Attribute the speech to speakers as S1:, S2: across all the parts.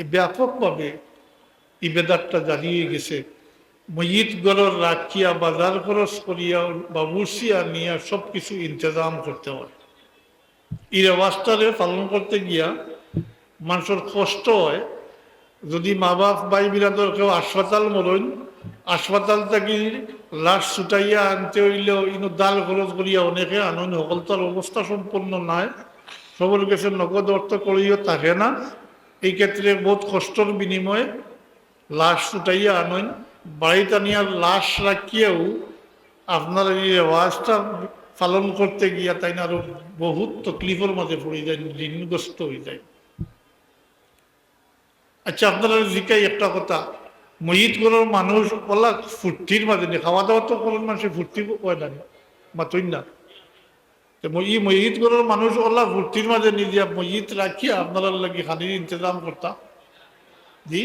S1: ব্যাপকভাবে ইবেদারটা জানিয়ে গেছে। ময়িত গড়র রাখিয়া বাজার খরচ করিয়া বা মুর্শিয়া নিয়া সব কিছু ইন্তজাম করতে হয়। এই রেওয়াজটারে পালন করতে গিয়া মানুষের কষ্ট হয়। যদি মা বাপ ভাই বিরাদর কেউ হাসপাতাল মরণ হাসপাতাল থেকে লাশ ছুটাইয়া আনতে হইলেও ইনো দাল খরচ করিয়া অনেকে আনন্দ সকল তার অবস্থা সম্পন্ন নাই। সবর কাছে নগদ অর্থ করিও থাকে না। এই ক্ষেত্রে বহুত কষ্টর বিনিময়ে লাশ ছুটাইয়া আনইন। বাড়িতে নিয়ে লাশ রাখিয়াও আপনার এই রেওয়াজটা পালন করতে গিয়া তাই না আরও বহুত তকলিফের মাঝে পড়ে যায় ঋণগ্রস্ত হয়ে যায়। আচ্ছা আপনারা জিকাই একটা কথা মহিত করার মানুষ ওলা ফুর্তির মাঝে খাওয়া দাওয়া তো করার মানুষের ফুর্তি হয় না মাতই না? ই মহিত করার মানুষ ওলা ফুর্তির মাঝে নিয়ে দিয়া মহিত রাখিয়া আপনারা লাগি খানির ইন্তজাম করতাম জি?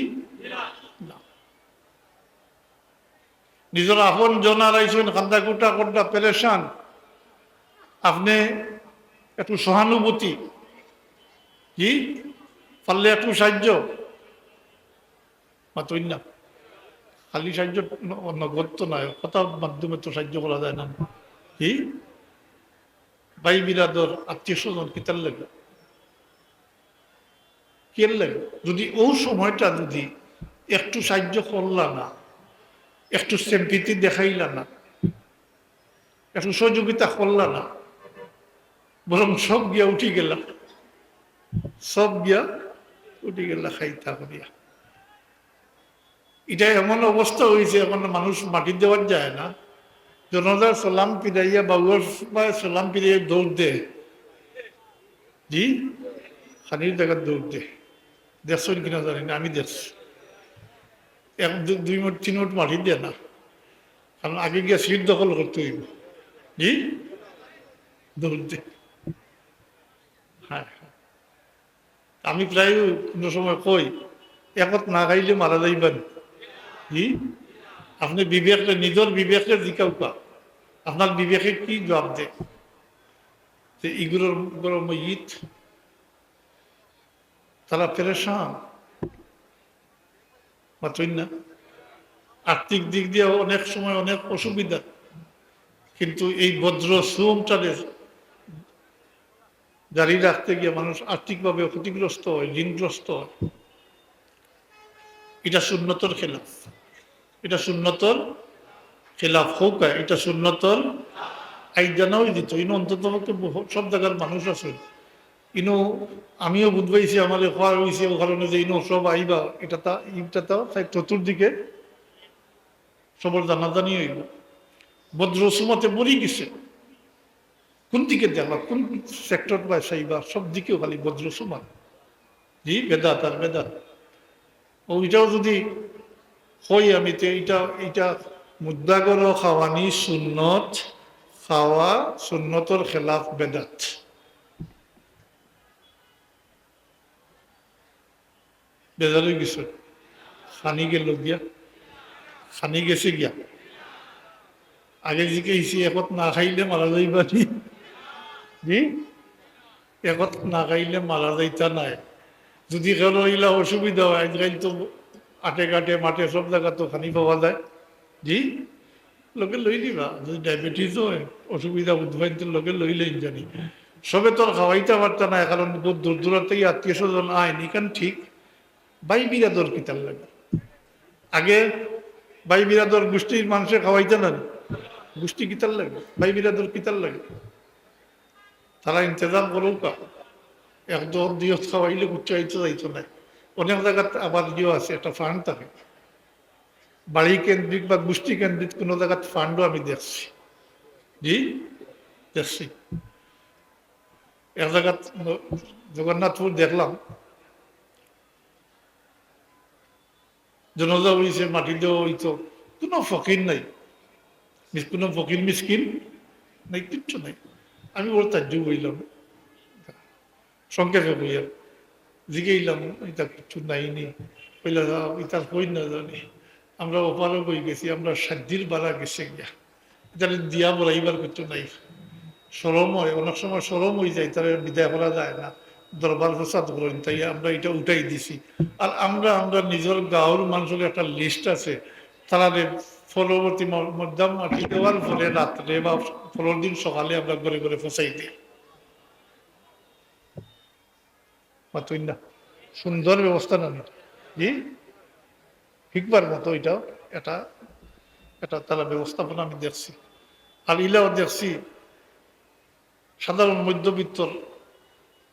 S1: নিজের আপন জন আড়াইছেন খান্দা কুটা কোটা পেরেশান। আপনি একটু সহানুভূতি। কি? পারলে একটু সাহায্য। মাতই না। খালি সাহায্য নগদ তো নয়, কথা মাধ্যমে তো সাহায্য করা যায় না। কি? ভাই বিরাদর আত্মীয় স্বজন কিতার লাগে? কের লাগে? যদি ও সময়টা যদি একটু সাহায্য করলা না, একটু সেম্পিতি দেখাইলা না, একটু সহযোগিতা করলা না, বরং সব গিয়া উঠি গেলা, সব গিয়া উঠি গেলা খাইতা করিয়া। এটা এমন অবস্থা হয়েছে এখন মানুষ মাটি দেওয়ার যায় না। জনতার সালাম পিড়াইয়া বাবুর সালাম পিড়াইয়া দৌড় দে। জি খানির জায়গার দৌড় দে। দেখছেন কিনা জানি না, আমি দেখছি এক দুই মিনিট তিন মিনিট মাটি দে না। কারণ আগে গিয়ে সিট দখল করতে হইব জি দৌড় দে। হ্যাঁ আমি প্রায় কোনো সময় কই একত না খাইলে মারা যাইবেন জি, আপনি বিবেকলে নিজের বিবেকলে জিকাও পা আপনার বিবেকে কি জবাব দেয় এগুলোর গরম তারা পেরেশান। মাত্রই না? আর্থিক দিক দিয়ে অনেক সময় অনেক অসুবিধা। কিন্তু এই ভদ্র শ্রমটারে জারি রাখতে গিয়ে মানুষ আর্থিকভাবে ক্ষতিগ্রস্ত হয়, ঋণগ্রস্ত হয়। এটা শূন্যতর খেলাফ। এটা শূন্যতর খেলাফ হোক, এটা শূন্যতর আইজানাও দিত। ইনো অন্তত সব জায়গার মানুষ আছে। ইনো আমিও বুধবাইছি আমার হওয়ার হয়েছে ও কারণে যে ইনো সব আইবা, এটা তা ইটা তা চতুর্দিকে সবর জানাজানি হইব। বদ্রসুমাতে মরি গেছে। কোন দিকে দেখবা কোন সেক্টর বা সাইবা, সব দিকেও খালি বদ্রসুমা জি, বেদাত আর বেদাত। ওইটাও যদি হই আমি তো, এটা এটা মুদ্রাগর খাওয়ানি সুন্নত, খাওয়া সুন্নতর খেলাফ বেদাত। বেজার গেছে খানি গেল গিয়া। খানি গেছে গিয়া। আগে ইসি একত না খাইলে মারা যাইবানি জি? একত না খাইলে মারা যাইতা নাই। যদি ইলা অসুবিধা হয়। আজকাল তো আটে কাটে মাঠে সব জায়গা তো খানি পাওয়া যায়। জি? লোকে লই দিবা, যদি ডায়াবেটিস হয়, অসুবিধা উদ্ভাবিত লোকে লইলেই জানি। সবে তোর খাওয়াইতে পারত না কারণ দূর দূরান্ত থেকে আত্মীয় স্বজন আইন, এখান ঠিক। বাই বিরাদর কিতার লাগে? আগে বাই বিরাদর গোষ্ঠীর মানুষে খাওয়াইতে না। গোষ্ঠী কিতার লাগে? বাই বিরাদর কিতার লাগে? তারা ইন্তজাম করুক কা। এক দর দিয়ে খাওয়াইলে উচ্চারিত যাইতো না। অনেক জায়গাতে আবার ইয়ে আছে, একটা ফান্ড থাকে। বাড়ি কেন্দ্রিক বা গোষ্ঠী কেন্দ্রিক কোনো জায়গার ফান্ডও আমি দেখছি। জি? দেখছি। এক জায়গাত জগন্নাথপুর দেখলাম। জনতা হয়েছে মাটি দেওয়া হইতো। কোনো ফকির নাই। কোনো ফকির মিসকিন নাই, কিচ্ছু নাই। আমি ওর তাজ্য বইলাম সংক্ষেপে বইয়া জিগেইলাম এটা কিছু নাইনি কইলা এটা কই না জানি। আমরা ওপারও বই গেছি, আমরা সাধ্যির বালা গেছে গিয়া। এটা দিয়া বলাইবার কিছু নাই। সরম হয়, অনেক সময় সরম হয়ে যায়, তারা বিদায় করা যায় না। দরবার প্রসাদ করেন, তাই আমরা এটা উঠাই দিছি। আর আমরা আমরা নিজের গাঁর মানুষের একটা লিস্ট আছে। তারা পরবর্তী মধ্যম মাটি দেওয়ার পরে রাত্রে বা পরের দিন সকালে আমরা ঘরে ঘরে ফসাই দিই। না সুন্দর ব্যবস্থা না জি ঠিকবার মতো এটাও এটা এটা তারা ব্যবস্থাপনা আমি দেখছি। আর ইলাও দেখছি, সাধারণ মধ্যবিত্তর,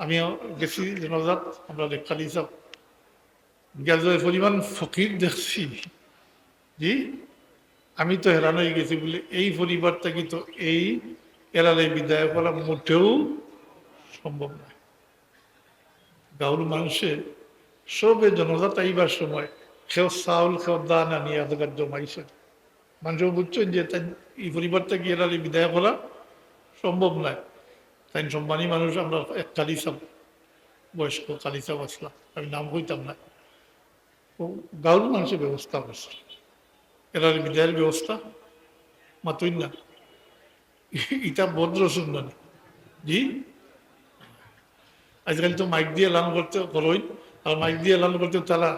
S1: আমিও গেছি জনজাত, আমরা রেখা দিয়েছিলাম গ্যাজের পরিমাণ ফকির দেখছি। জি, আমি তো হেরান হয়ে গেছি বলে এই পরিবারটা কিন্তু এই এরালে বিদায় করা মোটেও সম্ভব নয়। গাউল মানুষের সবে জনজাত আইবার সময় কেউ চাউল কেউ দান আনি আধার জমাইছে মানুষ বুঝছেন যে তাই এই পরিবারটা কি এরালে বিদায় করা সম্ভব নয়। তাই সম্মানী মানুষ আমরা এক কালিসাব বয়স্ক কালিসাব আসলাম আমি নাম কইতাম না। ও গাউল মানুষের ব্যবস্থা করছে এরার বিদায়ের ব্যবস্থা। মাতুই না। ইটা ভদ্র সুন্দর। জি? আজকাল তো মাইক দিয়ে এলান করতে করই। আর মাইক দিয়ে এলান করতে তারা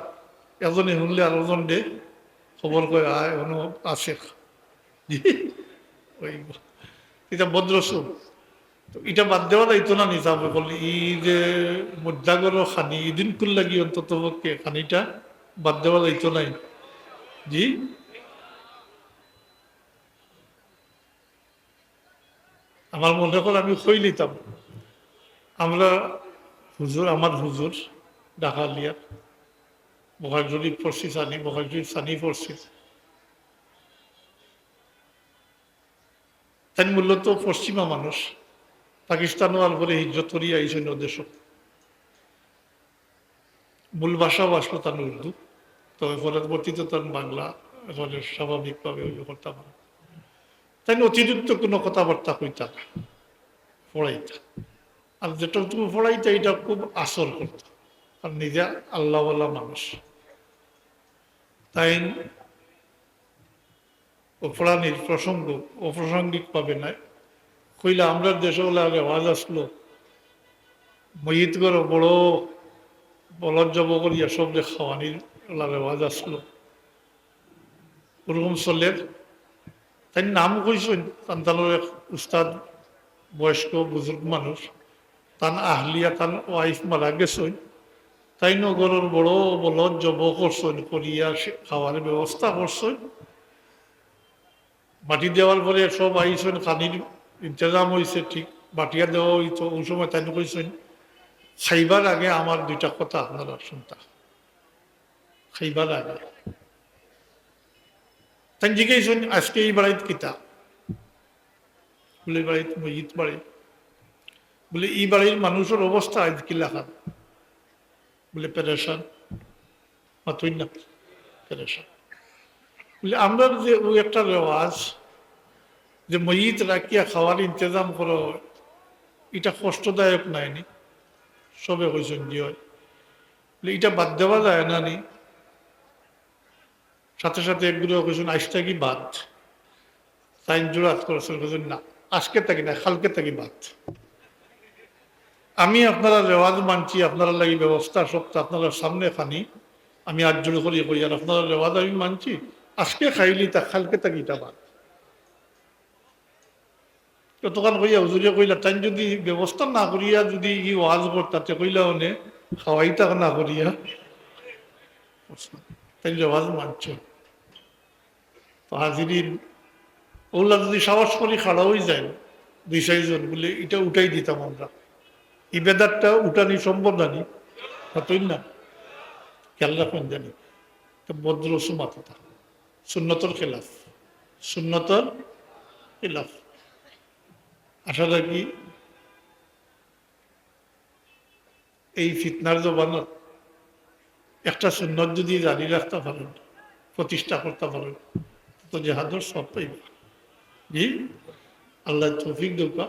S1: এজনে শুনলে আর ওজন দে খবর করে আয় অনু ওই এটা ভদ্র সুর তো এটা বাদ দেওয়া দায়িত্ব না নিজাবে বলে ই যে মুদ্রাগর খানি ইদিন কুল লাগি অন্তত পক্ষে খানিটা বাদ দেওয়া দায়িত্ব নাই। জি। আমার মনে করে আমি খই নিতাম আমরা হুজুর আমার হুজুর ডাকালিয়া বহাজুরি পড়ছি সানি বহাজুরি সানি পড়ছি তাই মূলত পশ্চিমা মানুষ, পাকিস্তান হওয়ার পরে হিজরত করিয়া এই সৈন্য দেশ মূল ভাষাও আসলো তার উর্দু, তবে পরবর্তীতে তার বাংলা এখানে স্বাভাবিকভাবে ওই করতাম তাই অতিরিক্ত কোনো কথাবার্তা কইতা না, পড়াইতা। আর যেটা তুমি পড়াইতা, এটা খুব আসর করতো আর নিজে আল্লাহওয়ালা মানুষ। তাই অপরাণীর প্রসঙ্গ অপ্রাসঙ্গিক পাবে না কইলে, আমরা দেশে বলে আগে আওয়াজ আসলো। মহিত করো বড় বলদ জব করিয়া সব যে খাওয়ানির আওয়াজ আসলো। ওরকম চলে। তাই নাম কইছেন এক উস্তাদ, বয়স্ক, বুজুর্গ মানুষ। তান আহলিয়া তান ওয়াইফ মারা গেছেন। তাই নগরের বড় বলদ জব করছেন, করিয়া খাওয়ার ব্যবস্থা করছেন। মাটি দেওয়ার পরে সব আইসেন খানির ইন্তজাম হয়েছে ঠিক বাটিয়া দেওয়া হইতো, ওই সময় তাই কইছেন, খাইবার আগে আমার দুইটা কথা আপনারা শুনতা। খাইবার আগে। তাই জিজ্ঞেসন আজকে এই বাড়িত কিতা? বলে, বাড়িত মসজিদ বাড়ি। বলে, এই বাড়ির মানুষের অবস্থা আজ কি লেখা বলে পেরেশান, মাতুই না, পেরেশান। বলে আমরা যে ওই একটা রেওয়াজ, যে মসজিদ রাখিয়া খাওয়ার ইন্তজাম করো, এটা কষ্টদায়ক নাইনি সবে কইছেন যে হয়। এটা বাদ দেওয়া যায় না নি? সাথে সাথে একগুলো কইছেন আজটা কি বাদ? সাইন জোরাত করেছেন না, আজকে থাকি না, কালকে থাকি বাদ। আমি আপনারা রেওয়াজ মানছি, আপনারা লাগি ব্যবস্থা সব তো আপনারা সামনে খানি। আমি আজ জোর করি কই, আর আপনারা রেওয়াজ আমি মানছি, আজকে খাইলি তা থাকি তা বাদ। ততক্ষণ কইয়া হুজুরে কইলা তাই যদি ব্যবস্থা না করিয়া, যদি ই ওয়াজ করতাতে কইলা অনে খাওয়াইতা না করিয়া। তাই ওয়াজ মানছ। তো হাজিরিন ওগুলা যদি সাহস করি, খাড়া হয়ে যায়, দুই চারজন বলে এটা উঠাই দিতাম আমরা। এই বেদারটা উঠানি সম্ভব জানি হতই না। খেয়াল রাখবেন জানি। তো বদ্র সুমাতা সুন্নতর খেলাফ। সুন্নতর খেলাফ। আশা রাখি এই ফিতনার জবানত একটা সুন্নত যদি জারি রাখতে পারেন, প্রতিষ্ঠা করতে পারেন, তো জেহাদর সব পাইবে। জি, আল্লাহ তৌফিক দোকা